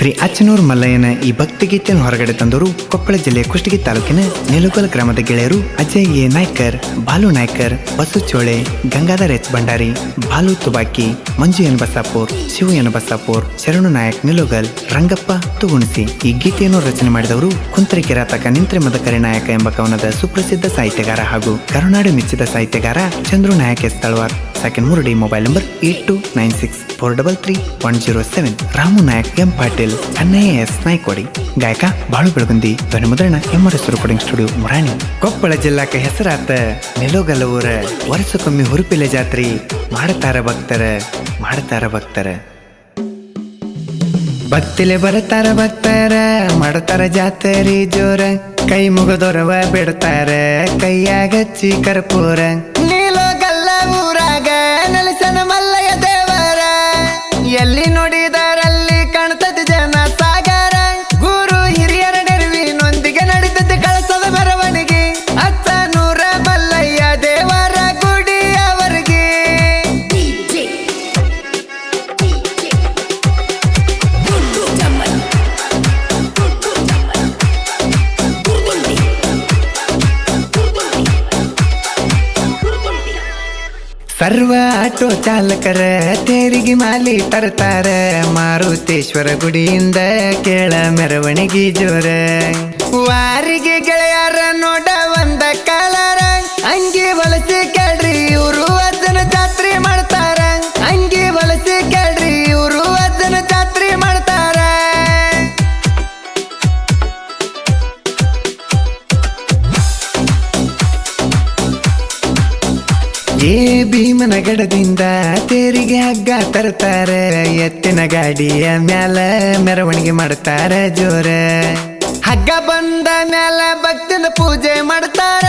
ಶ್ರೀ ಅಚ್ಚನೂರು ಮಲ್ಲಯ್ಯನ ಈ ಭಕ್ತಿಗೀತೆಯನ್ನು ಹೊರಗಡೆ ತಂದವರು ಕೊಪ್ಪಳ ಜಿಲ್ಲೆಯ ಕುಷ್ಟಗಿ ತಾಲೂಕಿನ ನೆಲುಗಲ್ ಗ್ರಾಮದ ಗೆಳೆಯರು Ajay A. Naikar, Balu Naikar, Basu Chole, Gangadhar H. Bhandari, Balu Tubaki, Manju N. Basapur, Shivu N. Sharanu Nayak Nilugal, Rangappa, ತುಗುಣಿಸಿ ಈ ಗೀತೆಯನ್ನು ರಚನೆ ಮಾಡಿದವರು ಕುಂತರಿ ಕಿರಾತಕ ನಿಂತ್ರೆ ಮದಕರಿ ನಾಯಕ ಎಂಬ ಕವನದ ಸುಪ್ರಸಿದ್ಧ ಸಾಹಿತ್ಯಗಾರ ಹಾಗೂ ಕರುನಾಡು ಮೆಚ್ಚಿದ ಸಾಹಿತ್ಯಗಾರ ಚಂದ್ರು ನಾಯಕ್ ಎಸ್. ತಳವಾರ್. ಸೆಕೆಂಡ್ ಮೂರು D mobile number eight two nine six four double three one zero seven Ramu Nayak M Patil Kannayya S Naikodi ಗಾಯಕ ಬಾಳು ಬೆಳಗುಂದಿ ಧ್ವನಿ ಮುದ್ರಣ M R S recording studio Murani Koppal ಜಿಲ್ಲಾಕ್ಕೆ ಹೆಸರಾತ ನೆಲೋಗಲ್ಲ ಊರ ವರ್ಷಕ್ಕೊಮ್ಮೆ ಹುರುಪಿಲೆ ಜಾತ್ರೆ ಮಾಡತಾರ ಭಕ್ತರ ಮಾಡತಾರ ಭಕ್ತರ. ಭಕ್ತಿಲೆ ಬರತಾರ ಭಕ್ತರ, ಮಾಡತಾರ ಜಾತ್ರೆ ಜೋರ. ಕೈ ಮುಗದೊರವ ಬಿಡ್ತಾರ, ಕೈಯಾಗಚ್ಚಿ ಕರ್ಪೂರ. ಸರ್ವ ಆಟೋ ಚಾಲಕರ, ತೆರಿಗೆ ಮಾಲಿ ತರ್ತಾರ. ಮಾರುತೇಶ್ವರ ಗುಡಿಯಿಂದ ಕೇಳ ಮೆರವಣಿಗೆ ಜೋರ. ವಾರಿಗೆ ಗೆಳೆಯರ ನೋಡ ಒಂದ ಕಾಲರ. ಅಂಗಿ ಬಳಸಿ ಕೇಳ್ರಿ, ಇವರು ಏ ಭೀಮನ ಗಡದಿಂದ ತೇರಿಗೆ ಹಗ್ಗ ತರ್ತಾರ, ಎತ್ತಿನ ಗಾಡಿಯ ಮ್ಯಾಲ ಮೆರವಣಿಗೆ ಮಾಡ್ತಾರ ಜೋರ. ಹಗ್ಗ ಬಂದ ಮ್ಯಾಲ ಭಕ್ತನ ಪೂಜೆ ಮಾಡ್ತಾರ.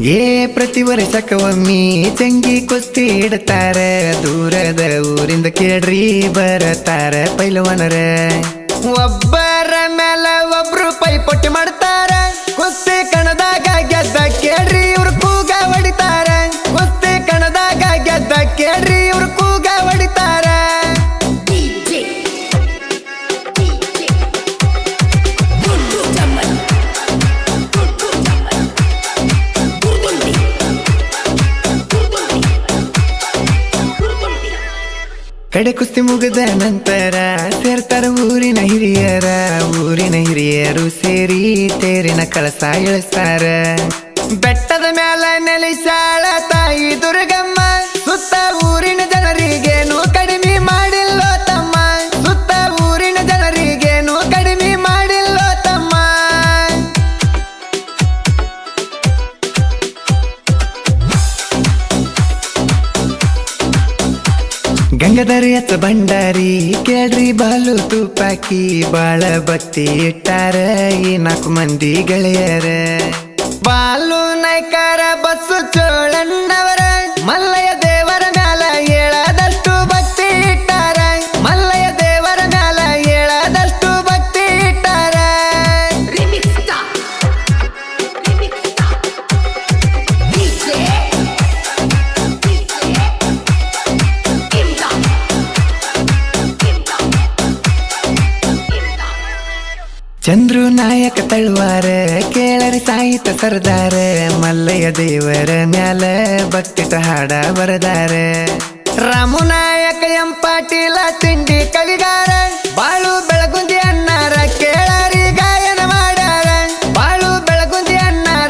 ಏ ಪ್ರತಿ ವರ್ಷಕ್ಕೊಮ್ಮಿ ಚಂಗಿ ಕುಸ್ತಿ ಇಡ್ತಾರ. ದೂರದ ಊರಿಂದ ಕೇಳ್ರಿ ಬರತಾರ ಪೈಲವನರ. ಒಬ್ಬರ ಮೇಲ ಒಬ್ರು ಪೈಪೊಟ್ಟಿ ಮಾಡ್ತಾರ. ಕುಸ್ತಿ ಕಣದಾಗ ಗೆದ್ದ ಕೇಳ್ರಿ ಇವ್ರು ಕೂಗ ಹೊಡಿತಾರ. ಕುಸ್ತಿ ಕಣದಾಗ ಗೆದ್ದ ಕೇಳ್ರಿ ಇವ್ರು ಕಡೆ ಕುಸ್ತಿ ಮುಗಿದ ನಂತರ ಸೇರ್ತಾರ ಊರಿನ ಹಿರಿಯರ, ಊರಿನ ಹಿರಿಯರು ಸೇರಿ ತೇರಿನ ಕಳಸ ಇಳಿಸ್ತಾರ ಬೆಟ್ಟದ ಮ್ಯಾಲ ನೆಲೆಸಾಳ ಗಂಗಾಧರಿ ಎತ್ತ ಭಂಡಾರಿ, ಕೇಳ್ರಿ ಬಾಲು ತುಪಾಕಿ ಬಾಳ ಭಕ್ತಿ ಇಟ್ಟಾರ ಈ ನಾಲ್ಕು ಮಂದಿ ಗೆಳೆಯರ. ಬಾಲು ನಾಯ್ಕರ ಬಸ್ಸು ಚೋಳಣ್ಣವರ ಚಂದ್ರು ನಾಯಕ ತಳ್ವಾರ, ಕೇಳರಿ ಸಾಹಿತ್ಯ ಸರ್ದಾರ, ಮಲ್ಲಯ್ಯ ದೇವರ ಮ್ಯಾಲ ಭಕ್ತಿತ ಹಾಡ ಬರದಾರ. ರಾಮು ನಾಯಕ ಎಂ ಪಾಟೀಲ, ತಿಂಡಿ